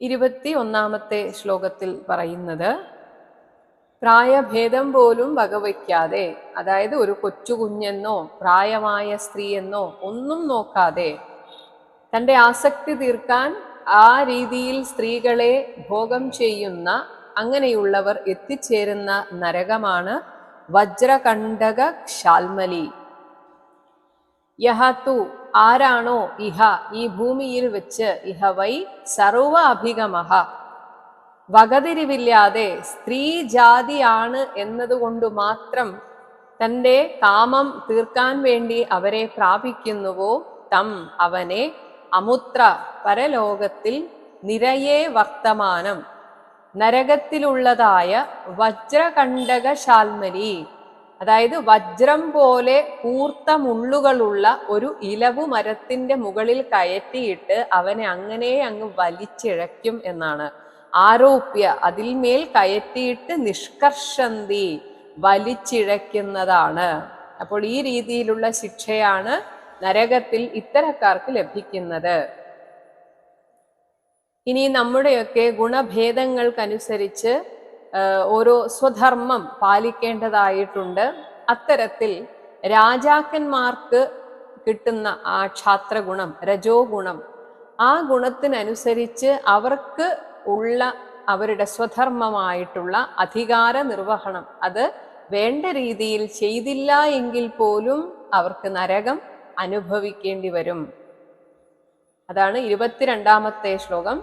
ഇരുപത്തി ഒന്നാമത്തെ ശ്ലോകത്തിൽ പറയുന്നത് പ്രായഭേദം പോലും വകവയ്ക്കാതെ അതായത് ഒരു കൊച്ചുകുഞ്ഞെന്നോ പ്രായമായ സ്ത്രീയെന്നോ ഒന്നും നോക്കാതെ തന്റെ ആസക്തി തീർക്കാൻ ആ രീതിയിൽ സ്ത്രീകളെ ഭോഗം ചെയ്യുന്ന അങ്ങനെയുള്ളവർ എത്തിച്ചേരുന്ന നരകമാണ് വജ്രകണ്ഠക ക്ഷാൽമലി യഹത്തു ആരാണോ ഇഹ ഈ ഭൂമിയിൽ വെച്ച് ഇഹ വൈ സർവ അഭിഗമഹ വകതിരിവില്ലാതെ സ്ത്രീ ജാതിയാണ് എന്നതുകൊണ്ട് മാത്രം തന്റെ കാമം തീർക്കാൻ വേണ്ടി അവരെ പ്രാപിക്കുന്നുവോ തം അവനെ അമുത്ര പരലോകത്തിൽ നിരയെ വർത്തമാനം. നരകത്തിലുള്ളതായ വജ്രകണ്ഠക ശാൽമരി അതായത് വജ്രം പോലെ കൂർത്ത മുള്ളുകളുള്ള ഒരു ഇലവു മരത്തിന്റെ മുകളിൽ കയറ്റിയിട്ട് അവനെ അങ്ങനെ അങ്ങ് വലിച്ചിഴയ്ക്കും എന്നാണ്. ആരോപ്യ അതിൽമേൽ കയറ്റിയിട്ട് നിഷ്കർഷന്തി വലിച്ചിഴയ്ക്കുന്നതാണ്. അപ്പോൾ ഈ രീതിയിലുള്ള ശിക്ഷയാണ് നരകത്തിൽ ഇത്തരക്കാർക്ക് ലഭിക്കുന്നത്. ഇനി നമ്മുടെയൊക്കെ ഗുണഭേദങ്ങൾക്കനുസരിച്ച് ഓരോ സ്വധർമ്മം പാലിക്കേണ്ടതായിട്ടുണ്ട്. അത്തരത്തിൽ രാജാക്കന്മാർക്ക് കിട്ടുന്ന ആ ക്ഷാത്രഗുണം രജോ ഗുണം ആ ഗുണത്തിനനുസരിച്ച് അവർക്ക് ഉള്ള അവരുടെ സ്വധർമ്മമായിട്ടുള്ള അധികാര നിർവഹണം. അത് വേണ്ട രീതിയിൽ ചെയ്തില്ല എങ്കിൽ പോലും അവർക്ക് നരകം അനുഭവിക്കേണ്ടി വരും. അതാണ് ഇരുപത്തിരണ്ടാമത്തെ ശ്ലോകം.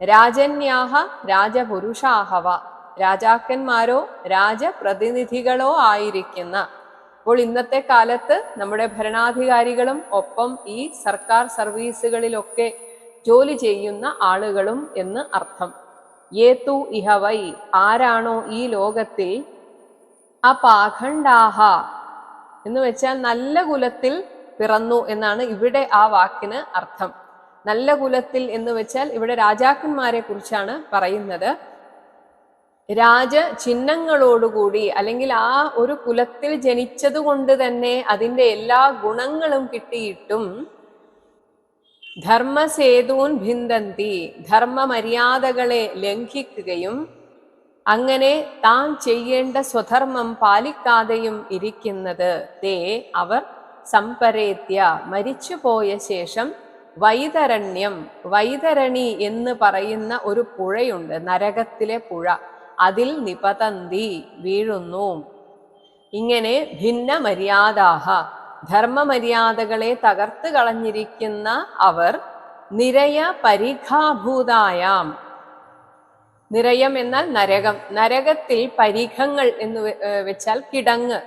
രാജന്യാഹ രാജപുരുഷാഹവ. രാജാക്കന്മാരോ രാജപ്രതിനിധികളോ ആയിരിക്കുന്ന. അപ്പോൾ ഇന്നത്തെ കാലത്ത് നമ്മുടെ ഭരണാധികാരികളും ഒപ്പം ഈ സർക്കാർ സർവീസുകളിലൊക്കെ ജോലി ചെയ്യുന്ന ആളുകളും എന്ന് അർത്ഥം. ഏതു ഇഹവൈ ആരാണോ ഈ ലോകത്തിൽ? അപാഖണ്ഡാഹ എന്ന് വെച്ചാൽ നല്ല കുലത്തിൽ പിറന്നു എന്നാണ് ഇവിടെ ആ വാക്കിന് അർത്ഥം. നല്ല കുലത്തിൽ എന്ന് വെച്ചാൽ ഇവിടെ രാജാക്കന്മാരെ കുറിച്ചാണ് പറയുന്നത്. രാജ ചിഹ്നങ്ങളോടുകൂടി അല്ലെങ്കിൽ ആ ഒരു കുലത്തിൽ ജനിച്ചത് കൊണ്ട് തന്നെ അതിന്റെ എല്ലാ ഗുണങ്ങളും കിട്ടിയിട്ടും ധർമ്മസേതൂൻ ഭിന്ദന്തി ധർമ്മമര്യാദകളെ ലംഘിക്കുകയും അങ്ങനെ താൻ ചെയ്യേണ്ട സ്വധർമ്മം പാലിക്കാതെയും ഇരിക്കുന്നത്. തേ അവർ സമ്പരേത്യ മരിച്ചുപോയ ശേഷം വൈതരണ്യം വൈതരണി എന്ന് പറയുന്ന ഒരു പുഴയുണ്ട് നരകത്തിലെ പുഴ. അതിൽ നിപതന്തി വീഴുന്നു. ഇങ്ങനെ ഭിന്ന മര്യാദാഹ ധർമ്മമര്യാദകളെ തകർത്ത് കളഞ്ഞിരിക്കുന്ന അവർ നിരയ പരിഘാഭൂതായാം നിരയം എന്നാൽ നരകം നരകത്തിൽ പരിഘങ്ങൾ എന്ന് വെച്ചാൽ കിടങ്ങ്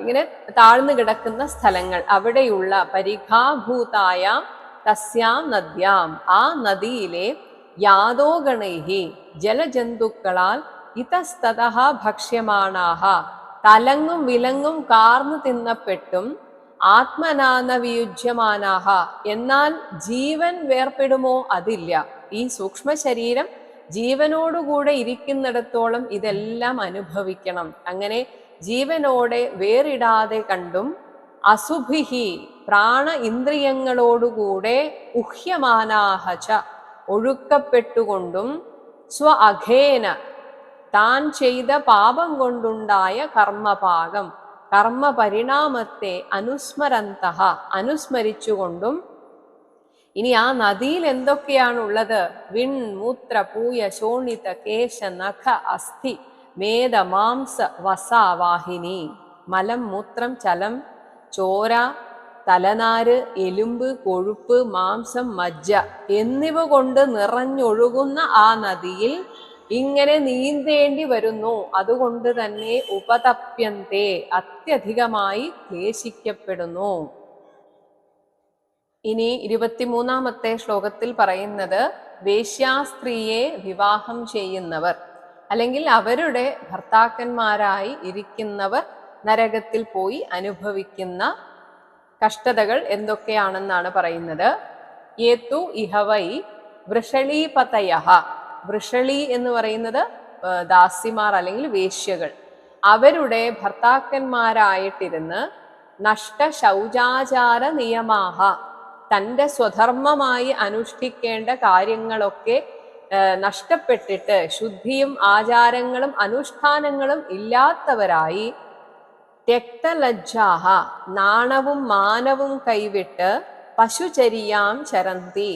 ഇങ്ങനെ താഴ്ന്നു കിടക്കുന്ന സ്ഥലങ്ങൾ അവിടെയുള്ള പരിഖാഭൂതായാം തസ്യാം നദ്യാം. ആ നദിയിലെ യാതോഗണൈഹി ജലജന്തുക്കളാൽ ഇതസ്തത ഭക്ഷ്യമാണാഹ. തലങ്ങും വിലങ്ങും കാർന്നു തിന്നപ്പെട്ടും ആത്മനാന വിയുജ്യമാനാഹ എന്നാൽ ജീവൻ വേർപ്പെടുമോ അതില്ല. ഈ സൂക്ഷ്മ ശരീരം ജീവനോടുകൂടെ ഇരിക്കുന്നിടത്തോളം ഇതെല്ലാം അനുഭവിക്കണം. അങ്ങനെ ജീവനോടെ വേറിടാതെ കണ്ടും അസുഭിഹി പ്രാണ ഇന്ദ്രിയങ്ങളോടുകൂടെ ഉഹ്യമാനാഹച ഒഴുക്കപ്പെട്ടുകൊണ്ടും സ്വ അഘേന താൻ ചെയ്ത പാപം കൊണ്ടുണ്ടായ കർമ്മപാകം കർമ്മ പരിണാമത്തെ അനുസ്മരന്തഹ അനുസ്മരിച്ചുകൊണ്ടും. ഇനി ആ നദിയിൽ എന്തൊക്കെയാണുള്ളത്? വിൺ മൂത്ര പൂയ ശോണിത കേശ നഖ അസ്ഥി മേധ മാംസ വസാവാഹിനി മലം മൂത്രം ചലം ചോര തലനാര് എലുമ്പ് കൊഴുപ്പ് മാംസം മജ്ജ എന്നിവ കൊണ്ട് നിറഞ്ഞൊഴുകുന്ന ആ നദിയിൽ ഇങ്ങനെ നീന്തേണ്ടി വരുന്നു. അതുകൊണ്ട് തന്നെ ഉപതപ്യന്തേ അത്യധികമായി ക്ലേശിക്കപ്പെടുന്നു ഇനി ഇരുപത്തിമൂന്നാമത്തെ ശ്ലോകത്തിൽ പറയുന്നത് വേശ്യാസ്ത്രീയെ വിവാഹം ചെയ്യുന്നവർ അല്ലെങ്കിൽ അവരുടെ ഭർത്താക്കന്മാരായി ഇരിക്കുന്നവർ നരകത്തിൽ പോയി അനുഭവിക്കുന്ന കഷ്ടതകൾ എന്തൊക്കെയാണെന്നാണ് പറയുന്നത്. ഏതു ഇഹവൈ വൃഷളീപതയ വൃഷളി എന്ന് പറയുന്നത് ദാസിമാർ അല്ലെങ്കിൽ വേശ്യകൾ. അവരുടെ ഭർത്താക്കന്മാരായിട്ടിരുന്ന് നഷ്ട ശൗചാചാര നിയമാഹ തന്റെ സ്വധർമ്മമായി അനുഷ്ഠിക്കേണ്ട കാര്യങ്ങളൊക്കെ നഷ്ടപ്പെട്ടിട്ട് ശുദ്ധിയും ആചാരങ്ങളും അനുഷ്ഠാനങ്ങളും ഇല്ലാത്തവരായി രക്തലജ്ജാഹ നാണവും മാനവും കൈവിട്ട് പശുചരിയാം ചരന്തി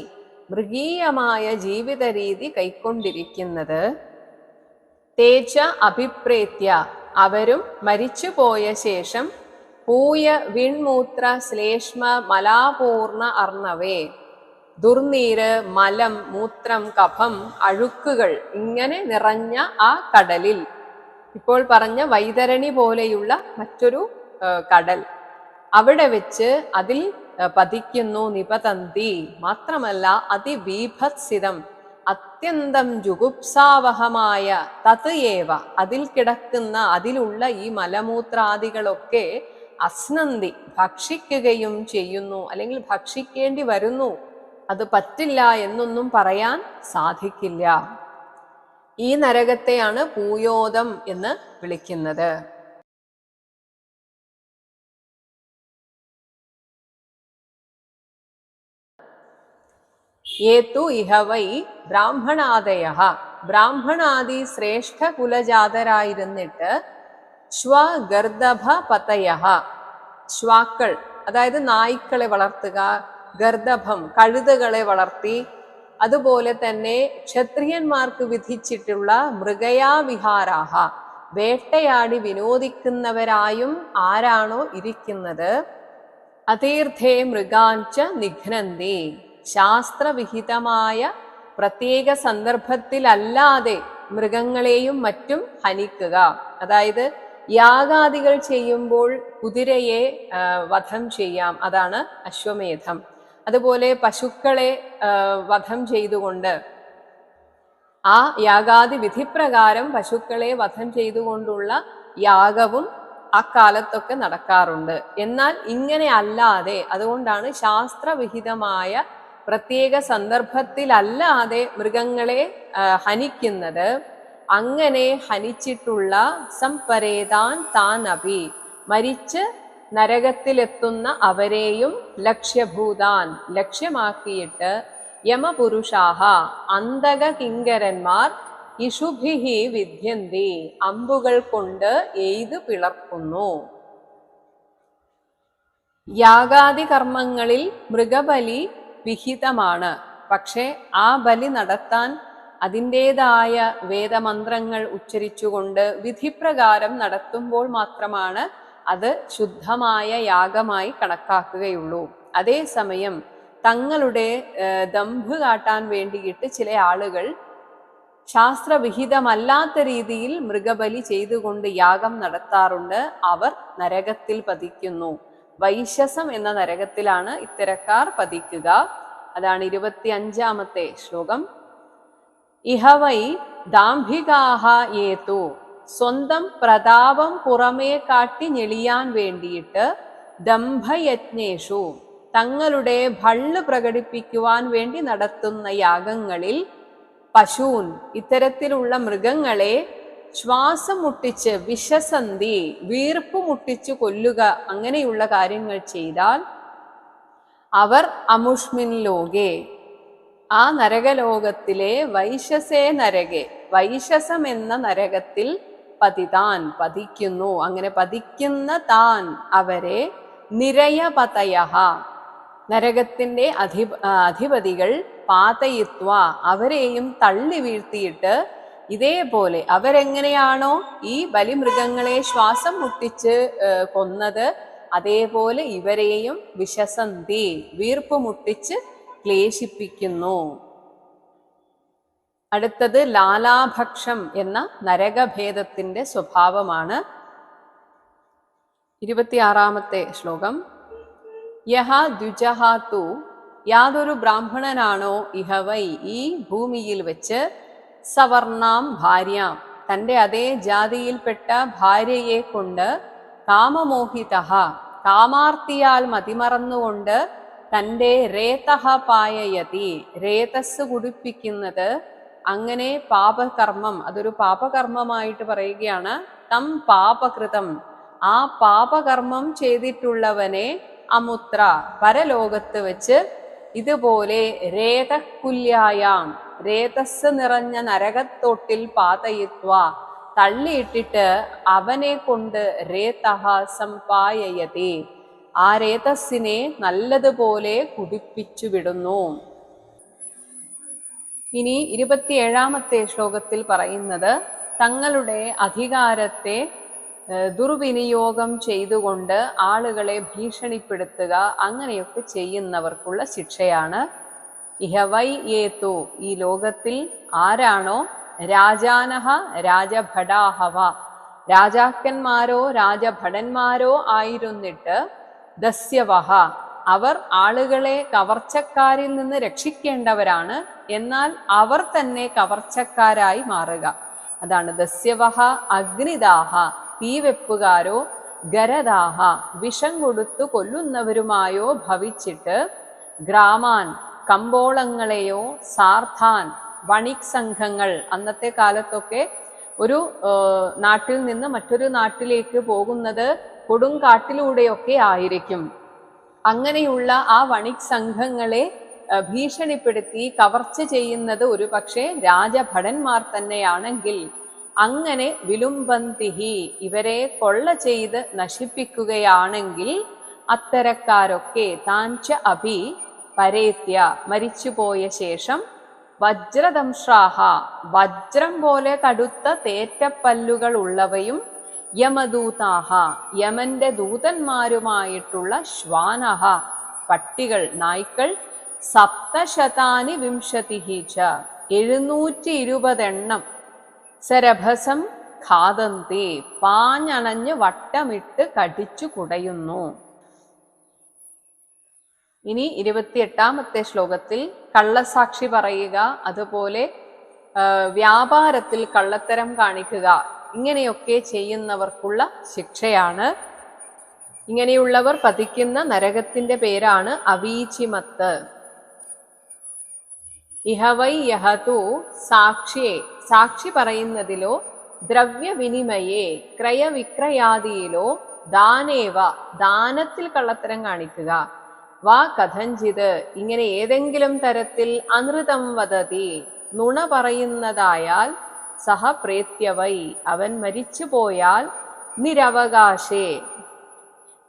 മൃഗീയമായ ജീവിത രീതി കൈക്കൊണ്ടിരിക്കുന്നത്. തേജ അഭിപ്രേത്യ അവരും മരിച്ചുപോയ ശേഷം പൂയ വിൺമൂത്ര ശ്ലേഷ്മ മലാപൂർണ അർണവേ ദുർനീര് മലം മൂത്രം കഫം അഴുക്കുകൾ ഇങ്ങനെ നിറഞ്ഞ ആ കടലിൽ ഇപ്പോൾ പറഞ്ഞ വൈതരണി പോലെയുള്ള മറ്റൊരു കടൽ. അവിടെ വെച്ച് അതിൽ പതിക്കുന്നു നിപതന്തി. മാത്രമല്ല അതിബീഭത്സിതം അത്യന്തം ജുഗുപ്സാവഹമായ തത് ഏവ. അതിൽ കിടക്കുന്ന അതിലുള്ള ഈ മലമൂത്രാദികളൊക്കെ അസ്നന്തി. ഭക്ഷിക്കുകയും ചെയ്യുന്നു. അല്ലെങ്കിൽ ഭക്ഷിക്കേണ്ടി വരുന്നു. അത് പറ്റില്ല എന്നൊന്നും പറയാൻ സാധിക്കില്ല. ഈ നരകത്തെയാണ് പൂയോദം എന്ന് വിളിക്കുന്നത്. ഏതു ഇഹ വൈ ബ്രാഹ്മണാദയ ബ്രാഹ്മണാദി ശ്രേഷ്ഠ കുലജാതരായിരുന്നിട്ട് ശ്വഗർദഭ പതയ ശ്വാക്കൾ അതായത് നായ്ക്കളെ വളർത്തുക ഗർദഭം കഴുതകളെ വളർത്തി അതുപോലെ തന്നെ ക്ഷത്രിയന്മാർക്ക് വിധിച്ചിട്ടുള്ള മൃഗയാവിഹാരാഹ. വേട്ടയാടി വിനോദിക്കുന്നവരായും ആരാണോ ഇരിക്കുന്നത്? അതീർത്ഥേ മൃഗാഞ്ച നിഘ്നന്തി. ശാസ്ത്രവിഹിതമായ പ്രത്യേക സന്ദർഭത്തിലല്ലാതെ മൃഗങ്ങളെയും മറ്റും ഹനിക്കുക. അതായത് യാഗാദികൾ ചെയ്യുമ്പോൾ കുതിരയെ വധം ചെയ്യാം. അതാണ് അശ്വമേധം. അതുപോലെ പശുക്കളെ വധം ചെയ്തുകൊണ്ട്. ആ യാഗാദി വിധിപ്രകാരം പശുക്കളെ വധം ചെയ്തുകൊണ്ടുള്ള യാഗവും അക്കാലത്തൊക്കെ നടക്കാറുണ്ട്. എന്നാൽ ഇങ്ങനെ അല്ലാതെ അതുകൊണ്ടാണ് ശാസ്ത്രവിഹിതമായ പ്രത്യേക സന്ദർഭത്തിലല്ലാതെ മൃഗങ്ങളെ ഹനിക്കുന്നത്. അങ്ങനെ ഹനിച്ചിട്ടുള്ള സംപരേതാൻ താൻ അപി മരിച്ച് നരകത്തിലെത്തുന്ന അവരെയും ലക്ഷ്യഭൂതാൻ ലക്ഷ്യമാക്കിയിട്ട് യമപുരുഷാഹ അന്തക കിങ്കരന്മാർ ഇഷുഭിഹി വിദ്യന്തി അമ്പുകൾ കൊണ്ട് എയ്ത് പിളർക്കുന്നു. യാഗാദി കർമ്മങ്ങളിൽ മൃഗബലി വിഹിതമാണ്. പക്ഷേ ആ ബലി നടത്താൻ അതിന്റെതായ വേദമന്ത്രങ്ങൾ ഉച്ചരിച്ചുകൊണ്ട് വിധിപ്രകാരം നടത്തുമ്പോൾ മാത്രമാണ് അത് ശുദ്ധമായ യാഗമായി കണക്കാക്കുകയുള്ളൂ. അതേസമയം തങ്ങളുടെ ദമ്പ് കാട്ടാൻ വേണ്ടിയിട്ട് ചില ആളുകൾ ശാസ്ത്രവിഹിതമല്ലാത്ത രീതിയിൽ മൃഗബലി ചെയ്തുകൊണ്ട് യാഗം നടത്താറുണ്ട്. അവർ നരകത്തിൽ പതിക്കുന്നു. വൈശസം എന്ന നരകത്തിലാണ് ഇത്തരക്കാർ പതിക്കുക. അതാണ് ഇരുപത്തി അഞ്ചാമത്തെ ശ്ലോകം ഇഹവൈ ദാംഭികാഹ ഏതു സ്വന്തം പ്രതാപം പുറമേ കാട്ടി ഞെളിയാൻ വേണ്ടിയിട്ട് ദംഭയജ്ഞേഷു. തങ്ങളുടെ ഭള്ള് പ്രകടിപ്പിക്കുവാൻ വേണ്ടി നടത്തുന്ന യാഗങ്ങളിൽ പശൂൻ ഇത്തരത്തിലുള്ള മൃഗങ്ങളെ ശ്വാസം മുട്ടിച്ച് വിഷസന്ധി വീർപ്പ് മുട്ടിച്ച് കൊല്ലുക അങ്ങനെയുള്ള കാര്യങ്ങൾ ചെയ്താൽ അവർ അമുഷ്മിൻ ലോകെ. ആ നരകലോകത്തിലെ വൈശസേ നരകെ. വൈശസം എന്ന നരകത്തിൽ പതിതാൻ പതിക്കുന്നു. അങ്ങനെ പതിക്കുന്ന താൻ അവരെ നിരയപതയ നരകത്തിന്റെ അധിപ ആ, അധിപതികൾ പാതയിത്വ അവരെയും തള്ളി വീഴ്ത്തിയിട്ട് ഇതേപോലെ അവരെങ്ങനെയാണോ ഈ ബലിമൃഗങ്ങളെ ശ്വാസം മുട്ടിച്ച് കൊന്നത് അതേപോലെ ഇവരെയും വിശസന്തി വീർപ്പ് മുട്ടിച്ച് ക്ലേശിപ്പിക്കുന്നു. അടുത്തത് ലാലാഭക്ഷം എന്ന നരകഭേദത്തിന്റെ സ്വഭാവമാണ്. ഇരുപത്തിയാറാമത്തെ ശ്ലോകം. യഹ ദ്വിജഹാത്തു യാതൊരു ബ്രാഹ്മണനാണോ ഇഹവൈ ഈ ഭൂമിയിൽ വെച്ച് സവർണാം ഭാര്യാം. തന്റെ അതേ ജാതിയിൽപ്പെട്ട ഭാര്യയെ കൊണ്ട് കാമമോഹിത കാമാർത്തിയാൽ മതിമറന്നുകൊണ്ട് തന്റെ രേതഹ പായയതി രേതസ് കുടിപ്പിക്കുന്നത് അങ്ങനെ പാപകർമ്മം അതൊരു പാപകർമ്മമായിട്ട് പറയുകയാണ്. തം പാപകൃതം. ആ പാപകർമ്മം ചെയ്തിട്ടുള്ളവനെ അമുത്ര പരലോകത്ത് വെച്ച് ഇതുപോലെ രേതക്കുല്യായാം. രേതസ് നിറഞ്ഞ നരകത്തോട്ടിൽ പാതയിത്വ. തള്ളിയിട്ടിട്ട് അവനെ കൊണ്ട് രേതഹ സമ്പായയതേ. ആ രേതസ്സിനെ നല്ലതുപോലെ കുടിപ്പിച്ചു വിടുന്നു ഇനി ഇരുപത്തിയേഴാമത്തെ ശ്ലോകത്തിൽ പറയുന്നത് തങ്ങളുടെ അധികാരത്തെ ദുർവിനിയോഗം ചെയ്തുകൊണ്ട് ആളുകളെ ഭീഷണിപ്പെടുത്തുക അങ്ങനെയൊക്കെ ചെയ്യുന്നവർക്കുള്ള ശിക്ഷയാണ്. ഇഹവൈ ഏതു? ഈ ലോകത്തിൽ ആരാണോ? രാജാനഹ രാജഭടാഹവ. രാജാക്കന്മാരോ രാജഭടന്മാരോ ആയിരുന്നിട്ട് ദസ്യവഹ. അവർ ആളുകളെ കവർച്ചക്കാരിൽ നിന്ന് രക്ഷിക്കേണ്ടവരാണ്. എന്നാൽ അവർ തന്നെ കവർച്ചക്കാരായി മാറുക. അതാണ് ദസ്യവഹ അഗ്നിദാഹ തീവെപ്പുകാരോ ഗരദാഹ വിഷം കൊടുത്തു കൊല്ലുന്നവരുമായോ ഭവിച്ചിട്ട് ഗ്രാമാൻ കമ്പോളങ്ങളെയോ സാർത്ഥാൻ വണിക് സംഘങ്ങൾ അന്നത്തെ കാലത്തൊക്കെ ഒരു നാട്ടിൽ നിന്ന് മറ്റൊരു നാട്ടിലേക്ക് പോകുന്നത് കൊടുങ്കാട്ടിലൂടെയൊക്കെ ആയിരിക്കും. അങ്ങനെയുള്ള ആ വണിക് സംഘങ്ങളെ ഭീഷണിപ്പെടുത്തി കവർച്ച ചെയ്യുന്നത് ഒരു പക്ഷേ രാജഭടന്മാർ തന്നെയാണെങ്കിൽ അങ്ങനെ വിലുംബന്തിഹി ഇവരെ കൊള്ള ചെയ്ത് നശിപ്പിക്കുകയാണെങ്കിൽ അത്തരക്കാരൊക്കെ താഞ്ച അഭി പരേത്യ മരിച്ചുപോയ ശേഷം വജ്രദംശ്രാഹ വജ്രം പോലെ കടുത്ത തേറ്റപ്പല്ലുകൾ ഉള്ളവയും യമദൂതാഹ യമന്റെ ദൂതന്മാരുമായിട്ടുള്ള ശ്വാനഹ പട്ടികൾ നായ്ക്കൾ സപ്തശതാനി വിംശതിഹി ച എഴുന്നൂറ്റി ഇരുപതെണ്ണം സരഭസം ഖാദന്തി പാഞ്ഞണഞ്ഞ് വട്ടമിട്ട് കടിച്ചു കുടയുന്നു. ഇനി ഇരുപത്തിയെട്ടാമത്തെ ശ്ലോകത്തിൽ കള്ളസാക്ഷി പറയുക അതുപോലെ വ്യാപാരത്തിൽ കള്ളത്തരം കാണിക്കുക ഇങ്ങനെയൊക്കെ ചെയ്യുന്നവർക്കുള്ള ശിക്ഷയാണ്. ഇങ്ങനെയുള്ളവർ പതിക്കുന്ന നരകത്തിന്റെ പേരാണ് അവീചിമത്ത്. ഇഹവൈ യഹതു സാക്ഷിയെ സാക്ഷി പറയുന്നതിലോ ദ്രവ്യവിനിമയെ ക്രയവിക്രയാദിയിലോ ദാനേവ ദാനത്തിൽ കള്ളത്തരം കാണിക്കുക. വാ കഥഞ്ചിത് ഇങ്ങനെ ഏതെങ്കിലും തരത്തിൽ അനൃതം വദതി നുണ പറയുന്നതായാൽ സഹ പ്രേത്യവൈ. അവൻ മരിച്ചു പോയാൽ നിരവകാശേ.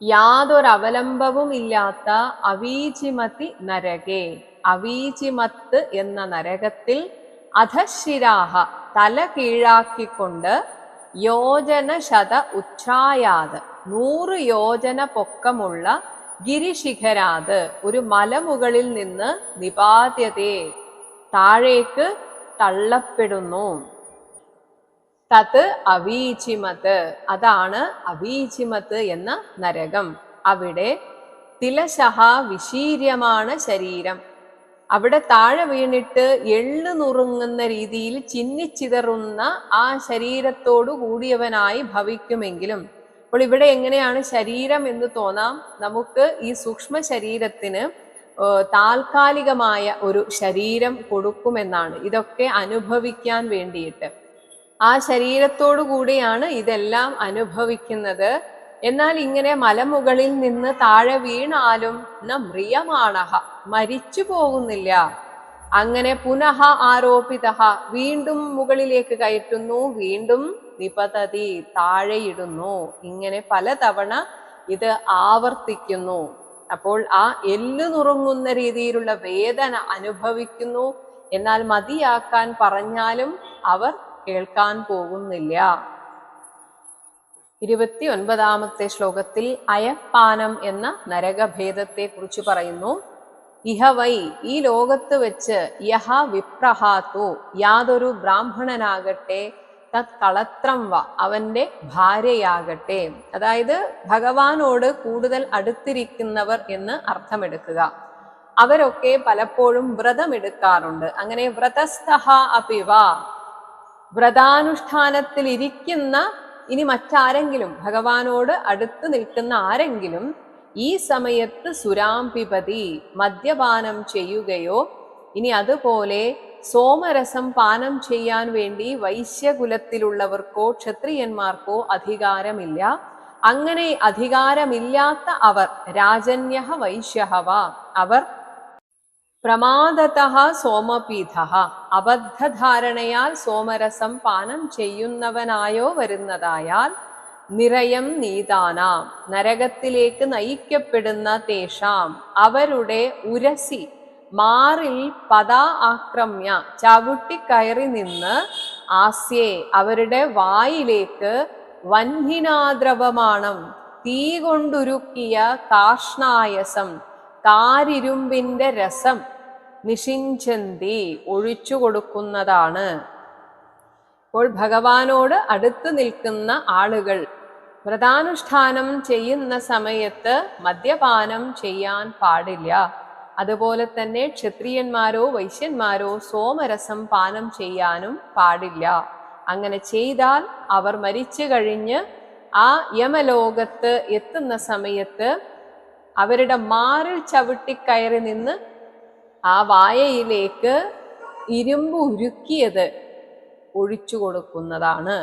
യാതൊരവലംബവും ഇല്ലാത്ത അവീചിമതി നരകേ. അവീചിമത്ത് എന്ന നരകത്തിൽ അധശിരാഹ തല കീഴാക്കിക്കൊണ്ട് യോജന ശത ഉച്ഛായാത്. നൂറ് യോജന പൊക്കമുള്ള ഗിരിശിഖരാത്. ഒരു മലമുകളിൽ നിന്ന് നിപാത്യതേ താഴേക്ക് തള്ളപ്പെടുന്നു. തത് അവീചിമത്ത് അതാണ് അവീചിമത്ത് എന്ന നരകം. അവിടെ തിലശഹ വിശീര്യമാണ് ശരീരം. അവിടെ താഴെ വീണിട്ട് എള്ളു നുറുങ്ങുന്ന രീതിയിൽ ചിന്നിച്ചിതറുന്ന ആ ശരീരത്തോടു കൂടിയവനായി ഭവിക്കുമെങ്കിലും അപ്പോൾ ഇവിടെ എങ്ങനെയാണ് ശരീരം എന്ന് തോന്നാം? നമുക്ക് ഈ സൂക്ഷ്മ ശരീരത്തിന് താൽക്കാലികമായ ഒരു ശരീരം കൊടുക്കുമെന്നാണ്. ഇതൊക്കെ അനുഭവിക്കാൻ വേണ്ടിയിട്ട്. ആ ശരീരത്തോടു കൂടിയാണ് ഇതെല്ലാം അനുഭവിക്കുന്നത്. എന്നാൽ ഇങ്ങനെ മലമുകളിൽ നിന്ന് താഴെ വീണാലും ന മ്രിയമാണഹ മരിച്ചു പോകുന്നില്ല. അങ്ങനെ പുനഃ ആരോപിത വീണ്ടും മുകളിലേക്ക് കയറ്റുന്നു വീണ്ടും നിപതതി താഴെയിടുന്നു. ഇങ്ങനെ പലതവണ ഇത് ആവർത്തിക്കുന്നു. അപ്പോൾ ആ എല്ലു നുറുങ്ങുന്ന രീതിയിലുള്ള വേദന അനുഭവിക്കുന്നു. എന്നാൽ മതിയാക്കാൻ പറഞ്ഞാലും അവർ കേൾക്കാൻ പോകുന്നില്ല. ഇരുപത്തി ഒൻപതാമത്തെ ശ്ലോകത്തിൽ അയപ്പാനം എന്ന നരകഭേദത്തെ കുറിച്ച് പറയുന്നു ഇഹവൈ ഈ ലോകത്ത് വെച്ച് യഹ വിപ്രഹാത്തു യാതൊരു ബ്രാഹ്മണനാകട്ടെ തത് കളത്രം വ അവന്റെ ഭാര്യയാകട്ടെ. അതായത് ഭഗവാനോട് കൂടുതൽ അടുത്തിരിക്കുന്നവർ എന്ന് അർത്ഥമെടുക്കുക. അവരൊക്കെ പലപ്പോഴും വ്രതമെടുക്കാറുണ്ട്. അങ്ങനെ വ്രതസ്ഥ അപിവ വ്രതാനുഷ്ഠാനത്തിൽ ഇരിക്കുന്ന ഇനി മറ്റാരെങ്കിലും ഭഗവാനോട് അടുത്ത് നിൽക്കുന്ന ആരെങ്കിലും ഈ സമയത്ത് സുരാംപിപതി മദ്യപാനം ചെയ്യുകയോ ഇനി അതുപോലെ സോമരസം പാനം ചെയ്യാൻ വേണ്ടി വൈശ്യകുലത്തിലുള്ളവർക്കോ ക്ഷത്രിയന്മാർക്കോ അധികാരമില്ല. അങ്ങനെ അധികാരമില്ലാത്ത അവർ രാജന്യ വൈശ്യഹവ അവർ പ്രമാദത സോമപീഠ. അബദ്ധധാരണയാൽ സോമരസം പാനം ചെയ്യുന്നവനായോ വരുന്നതായാൽ നിറയം നീതാനാം. നരകത്തിലേക്ക് നയിക്കപ്പെടുന്ന തേഷാം. അവരുടെ ഉരസി മാറിൽ പദാ ആക്രമ്യ. ചവിട്ടിക്കയറി നിന്ന് ആസ്യേ അവരുടെ വായിലേക്ക് വന്ധിനാദ്രവമാണം തീ കൊണ്ടുരുക്കിയ കാഷ്ണായസം. കാരിരുമ്പിന്റെ രസം നിഷിഞ്ചന്തി ഒഴിച്ചു കൊടുക്കുന്നതാണ്. അപ്പോൾ ഭഗവാനോട് അടുത്ത് നിൽക്കുന്ന ആളുകൾ വ്രതാനുഷ്ഠാനം ചെയ്യുന്ന സമയത്ത് മദ്യപാനം ചെയ്യാൻ പാടില്ല. അതുപോലെ തന്നെ ക്ഷത്രിയന്മാരോ വൈശ്യന്മാരോ സോമരസം പാനം ചെയ്യാനും പാടില്ല. അങ്ങനെ ചെയ്താൽ അവർ മരിച്ചു കഴിഞ്ഞ് ആ യമലോകത്ത് എത്തുന്ന സമയത്ത് അവരുടെ മാറിൽ ചവിട്ടിക്കയറി നിന്ന് ആ വായയിലേക്ക് ഇരുമ്പ് ഉരുക്കിയത് ഒഴിച്ചു കൊടുക്കുന്നതാണ്.